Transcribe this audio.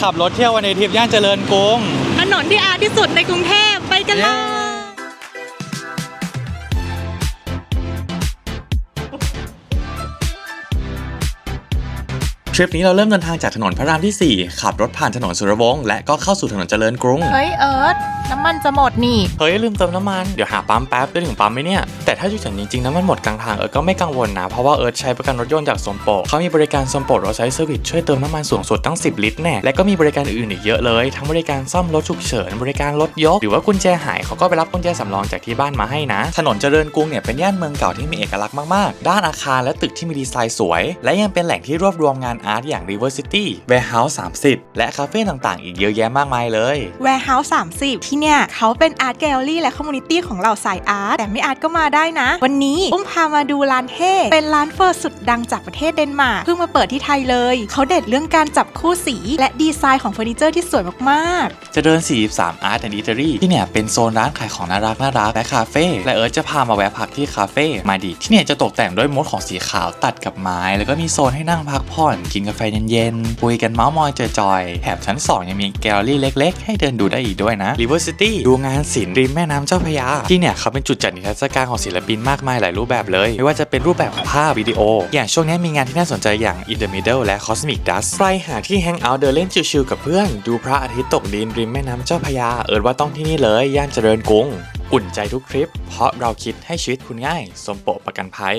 ขับรถเที่ยววันในทิปย์ย่านเจริญกรุง ถนนที่อาร์ที่สุดในกรุงเทพไปกันเลย ริปนี้เราเริ่มเดินทางจากถนนพระรามที่ 4 ขับรถผ่านถนนสุรวงศ์และก็เข้าสู่ถนนเจริญกรุง เฮ้ยเอิร์ธน้ำมันจะหมดนี่ เฮ้ย ลืมเติมน้ำมัน เดี๋ยวหาปั๊มแป๊บจะถึงปั๊มไหมเนี่ย แต่ถ้าฉุกเฉินจริงๆน้ำมันหมดกลางทางเอิร์ธก็ไม่กังวลนะ เพราะว่าเอิร์ธใช้ประกันรถยนต์จากสมโปเขามีบริการสมโปรถใช้เซอร์วิสช่วยเติมน้ำมันสูงสุดตั้ง 10 ลิตรแน่และก็มีบริการอื่นๆอีกเยอะเลย ทั้งบริการซ่อมรถฉุกเฉินบริการรถยก หรือว่ากุญแจหายเขาก็ไปรับกุญแจสำรองจากที่บ้านมาให้นะ ถนนเจริญกรุงเนี่ยเป็นย่านเมืองเก่าที่มีเอกลักษณ์มากๆ ด้านอาคารและตึกที่มีดีไซน์สวย และยังเป็นแหล่งที่รวบรวมงานอาร์ตอย่าง River City Warehouse 30 และคาเฟ่ต่างๆ อีกเยอะแยะมากมายเลย Warehouse 30 ที่เนี่ย เขาเป็นอาร์ตแกลเลอรี่และคอมมูนิตี้ของเราสายอาร์ตแต่ไม่อาร์ตก็มาได้นะ วันนี้อุ้มพามาดูร้านเท่เป็นร้านเฟอร์สุดดังจากประเทศเดนมาร์กเพิ่งมาเปิดที่ไทยเลย เขาเด็ดเรื่องการจับคู่สี และดีไซน์ของเฟอร์นิเจอร์ที่สวยมากๆเจะเดิน 43 Art and Eatery ที่เนี่ยเป็นโซนร้านขายของน่ารักน่ารักและคาเฟ่และเอิร์ธจะพามาแวะพักที่คาเฟ่มาดิที่เนี่ยจะตกแต่งด้วยมดของสีขาวตัดกับไม้ แล้วก็มีโซนให้นั่งพักผ่อนกินกาแฟเย็นๆ คุยกันเมาส์มอยจอยๆ แถมชั้น 2 ยังมีแกลเลอรี่เล็กๆ ให้เดินดูได้อีกด้วยนะ River City ดูงานศิลป์ริมแม่น้ำเจ้าพระยา ที่เนี่ยเขาเป็นจุดจัดนิทรรศการของศิลปินมากมายหลายรูปแบบเลย ไม่ว่าจะเป็นรูปแบบของภาพวิดีโอ อย่างช่วงนี้มีงานที่น่าสนใจอย่าง In the Middle และ Cosmic Dust ใครหาที่ Hang Out เดินเล่นชิลๆกับเพื่อน ดูพระอาทิตย์ตกดินริมแม่น้ำเจ้าพระยา เอิดว่าต้องที่นี่เลย ย่านเจริญกรุง อุ่นใจทุกทริป เพราะเราคิดให้ชีวิตคุณง่าย สมโปะประกันภัย